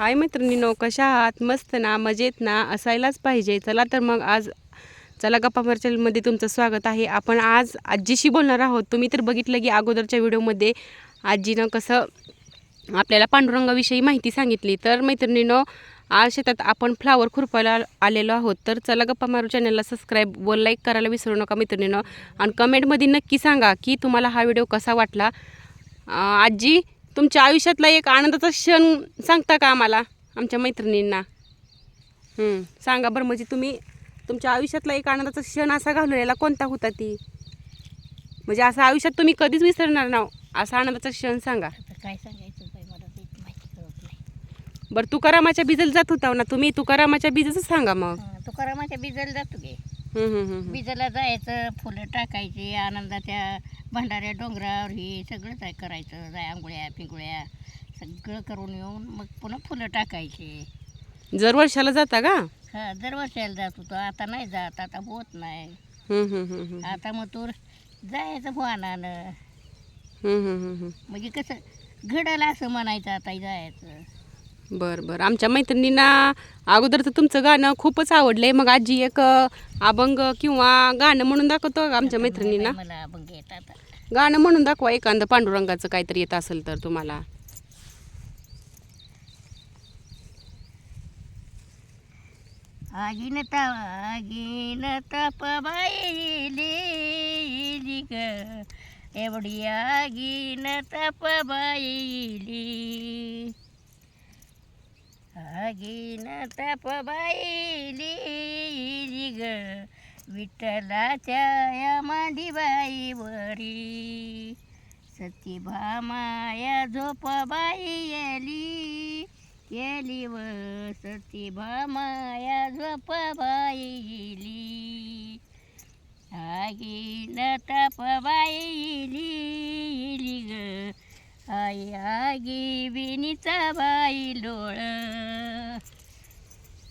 हाय मैत्रिणीनो कशा आहात? मस्त ना मजेत ना? असायलाच पाहिजे. चला तर मग आज चला गप्पा मर्चलमध्ये तुमचं स्वागत आहे. आपण आज आजीशी बोलणार आहोत. तुम्ही तर बघितलं की अगोदरच्या व्हिडिओमध्ये आजीनं कसं आपल्याला पांडुरंगाविषयी माहिती सांगितली. तर मैत्रिणीनं आज शेतात आपण फ्लावर खुरपायला आलेलो आहोत. तर चला गप्पा मारू चॅनलला सबस्क्राईब व लाईक करायला विसरू नका मैत्रिणीनं. आणि कमेंटमध्ये नक्की सांगा की तुम्हाला हा व्हिडिओ कसा वाटला. आजी तुमच्या आयुष्यातला एक आनंदाचा क्षण सांगता का आम्हाला आमच्या मैत्रिणींना? सांगा बरं म्हणजे तुम्ही तुमच्या आयुष्यातला एक आनंदाचा क्षण असा घालवलेला कोणता होता ती? म्हणजे असं आयुष्यात तुम्ही कधीच विसरणार ना असा आनंदाचा क्षण सांगा. काय सांगायचं बरं तुकारामाच्या बिजल जात होता ना तुम्ही? तुकारामाच्या बिजाचं सांगा मग. तुकारामाच्या बिजाला जातो गे. बिजाला जायचं फुलं टाकायची आनंदाच्या भंडाऱ्या डोंगरावर हे सगळंच आहे करायचं? जाय आंघोळ्या पिंगुळ्या सगळं करून येऊन मग पुन्हा फुलं टाकायचे. जर वर्षाला जाता का? हा दरवर्षाला जात होतो. आता नाही जात. आता होत नाही. आता मग तू जायचं हं. म्हणजे कसं घडाला असं म्हणायचं आता जायचं. बरं बरं. आमच्या मैत्रिणींना अगोदर तर तुमचं गाणं खूपच आवडलंय. मग आजी एक अ, अभंग किंवा गाणं म्हणून दाखवतो का आमच्या मैत्रिणींना? मला अभंग येत आता गाणं म्हणून दाखवा एखादं पांडुरंगाचं काहीतरी येत असेल तर तुम्हाला. आगीन ता आगीन तपबाईली ग एवढी आगीन तपबाईली आगीन तपबाईली ग विठ्ठलाच्या या मांडीबाईवरी सती भामाया झोपबाई येली. केली व सती माया झोपबाई येली. आगी न तापबाई ग. आई आगी विनीचा बाई लोळ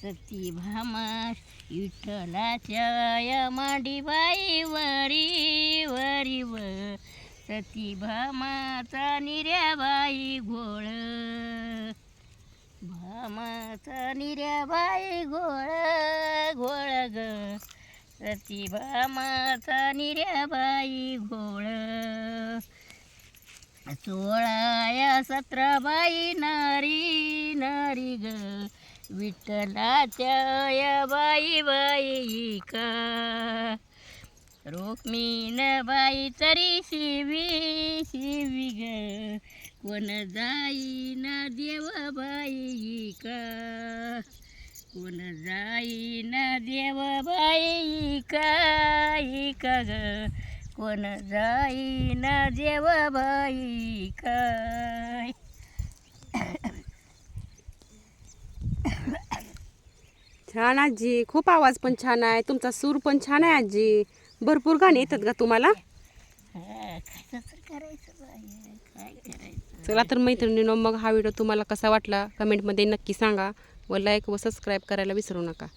सती भामा विठ्ठलाच्या या मांडीबाई वरी वरी व सती भामाचा निर्याबाई घोळ. भामाचा निर्याबाई घोळ घोळ ग. सती भामाचा निर्याबाई घोळ. सोळाया सतराबाई नारी नारी ग. विठ्ठलाच्या बाई बाई का रोक्मीन बाई तरी शिवी शिवी ग. कोण जाईन देवबाई का कोण जाईन देवबाई का का ग. कोण जाईन देवबाई काय छान आजी खूप आवाज पण छान आहे तुमचा सूर पण छान आहे आजी. भरपूर गाणी येतात का तुम्हाला. चला तर मैत्रिणीनो मग हा व्हिडिओ तुम्हाला कसा वाटला? कमेंटमध्ये नक्की सांगा व लाईक व सबस्क्राईब करायला विसरू नका.